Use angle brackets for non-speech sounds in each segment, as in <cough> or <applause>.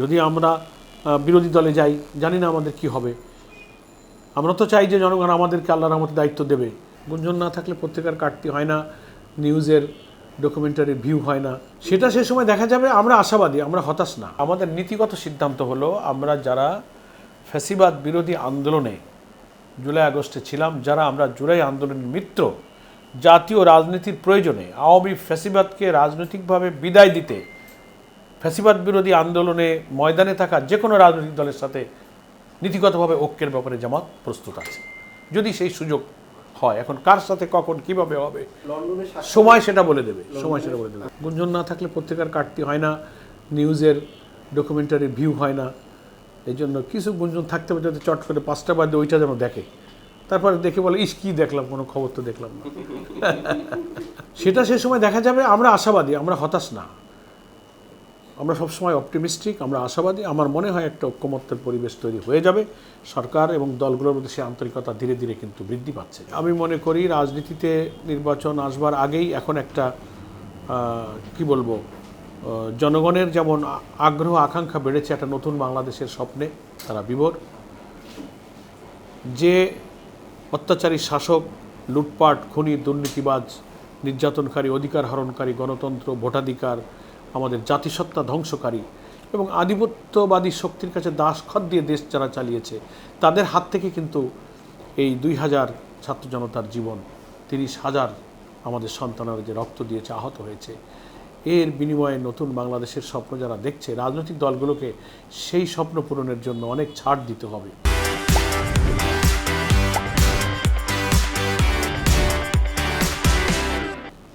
যদি আমরা বিরোধী দলে যাই, জানি না আমাদের কি হবে। আমরা তো চাই যে জনগণ আমাদেরকে আল্লাহর আমাদের দায়িত্ব দেবে। গুঞ্জন না থাকলে পত্রিকার কাটতি হয় না, নিউজের ডকুমেন্টারি ভিউ হয় না। সেটা সে সময় দেখা যাবে, আমরা আশাবাদী, আমরা হতাশ না। আমাদের নীতিগত সিদ্ধান্ত হলো, আমরা যারা ফ্যাসিবাদ বিরোধী আন্দোলনে জুলাই আগস্টে ছিলাম, যারা আমরা জুলাই আন্দোলনের মিত্র, জাতীয় রাজনীতির প্রয়োজনে আওয়ামী ফ্যাসিবাদকে রাজনৈতিকভাবে বিদায় দিতে ফ্যাসিবাদ বিরোধী আন্দোলনে ময়দানে থাকা যে কোনো রাজনৈতিক দলের সাথে নীতিগতভাবে ঐক্যের ব্যাপারে জামাত প্রস্তুত আছে। যদি সেই সুযোগ হয় এখন কার সাথে কখন কীভাবে হবে? সময় সেটা বলে দেবে সময় সেটা বলে দেবে। গুঞ্জন না থাকলে পত্রিকার কাটতি হয় না নিউজের ডকুমেন্টারি ভিউ হয় না। এই জন্য কিছু গুঞ্জন থাকতে হবে যাতে চট করে পাঁচটা বাদে ওইটা যেন দেখে। তারপরে দেখে বলে ইস কী দেখলাম কোনো খবর তো দেখলাম না। <laughs> সেটা সে সময় দেখা যাবে আমরা আশাবাদী আমরা হতাশ না। আমরা সবসময় অপটিমিস্টিক আমরা আশাবাদী, আমার মনে হয় একটা ঐক্যমত্যের পরিবেশ তৈরি হয়ে যাবে। সরকার এবং দলগুলোর মধ্যে সেই আন্তরিকতা ধীরে ধীরে কিন্তু বৃদ্ধি পাচ্ছে। আমি মনে করি রাজনীতিতে নির্বাচন আসবার আগেই এখন একটা কি বলব জনগণের যেমন আগ্রহ, আকাঙ্ক্ষা বেড়েছে, একটা নতুন বাংলাদেশের স্বপ্নে, তারা বিভোর। যে অত্যাচারী শাসক, লুটপাট, খুনি, দুর্নীতিবাজ, নির্যাতনকারী, অধিকার হরণকারী, গণতন্ত্র, ভোটাধিকার আমাদের জাতিসত্তা ধ্বংসকারী এবং আধিপত্যবাদী শক্তির কাছে দাস খত দিয়ে দেশ যারা চালিয়েছে, তাদের হাত থেকে কিন্তু এই দুই হাজার ছাত্র জনতার জীবন, তিরিশ হাজার আমাদের সন্তানেরা যে রক্ত দিয়েছে, আহত হয়েছে। এর বিনিময়ে নতুন বাংলাদেশের স্বপ্ন যারা দেখছে, রাজনৈতিক দলগুলোকে সেই স্বপ্ন পূরণের জন্য অনেক ছাড় দিতে হবে।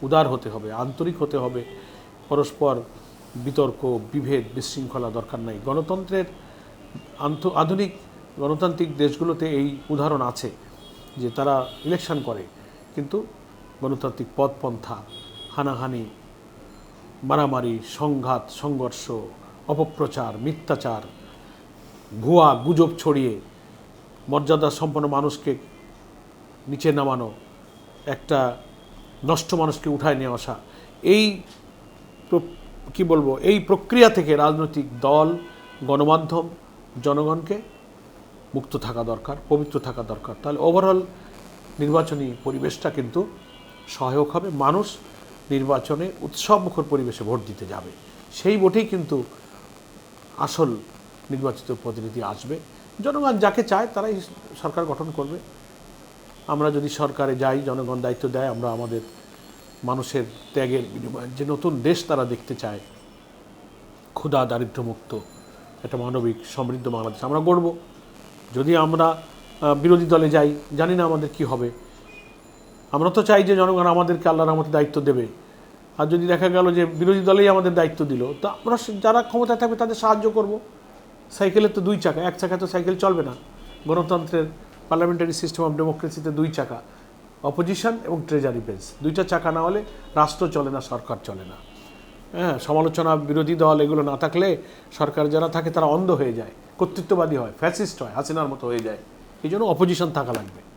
উদার হতে হবে, আন্তরিক হতে হবে পরস্পর বিতর্ক, বিভেদ, বিশৃঙ্খলা দরকার নাই। গণতন্ত্রের আধুনিক গণতান্ত্রিক দেশগুলোতে এই উদাহরণ আছে যে তারা ইলেকশন করে, কিন্তু গণতান্ত্রিক পথপন্থা হানাহানি, মারামারি, সংঘাত, সংঘর্ষ, অপপ্রচার, মিথ্যাচার, ভুয়া গুজব ছড়িয়ে, মর্যাদা সম্পন্ন মানুষকে নিচে নামানো, একটা নষ্ট মানুষকে উঠায় নিয়ে আসা, এই কি বলব, এই প্রক্রিয়া থেকে রাজনৈতিক দল, গণমাধ্যম, জনগণকে মুক্ত থাকা দরকার, পবিত্র থাকা দরকার। তাহলে ওভারঅল নির্বাচনী পরিবেশটা কিন্তু সহায়ক হবে। মানুষ নির্বাচনে উৎসবমুখর পরিবেশে ভোট দিতে যাবে। সেই ভোটেই কিন্তু আসল নির্বাচিত প্রতিনিধি আসবে। জনগণ যাকে চায় তারাই সরকার গঠন করবে। আমরা যদি সরকারে যাই, জনগণ দায়িত্ব দেয়, আমরা আমাদের মানুষের ত্যাগের বিনিময়ে। যে নতুন দেশ তারা দেখতে চায়, ক্ষুধা, দারিদ্র্যমুক্ত একটা মানবিক সমৃদ্ধ বাংলাদেশ আমরা গড়ব। যদি আমরা বিরোধী দলে যাই, জানি না আমাদের কি হবে। আমরা তো চাই যে জনগণ আমাদেরকে আল্লাহর আমাদের দায়িত্ব দেবে। আর যদি দেখা গেল যে বিরোধী দলেই আমাদের দায়িত্ব দিল, তো আমরা যারা ক্ষমতায় থাকবে তাদের সাহায্য করব। সাইকেলের তো দুই চাকা, এক চাকা তো সাইকেল চলবে না। গণতন্ত্রের পার্লামেন্টারি সিস্টেম অফ ডেমোক্রেসিতে দুই চাকা। অপোজিশন এবং ট্রেজারি বেঞ্চ দুইটা চাকা না হলে রাষ্ট্র চলে না, সরকার চলে না। হ্যাঁ সমালোচনা বিরোধী দল এগুলো না থাকলে সরকার যারা থাকে তারা অন্ধ হয়ে যায়, কর্তৃত্ববাদী হয় ফ্যাসিস্ট হয়, হাসিনার মতো হয়ে যায়। এই জন্য অপোজিশন থাকা লাগবে।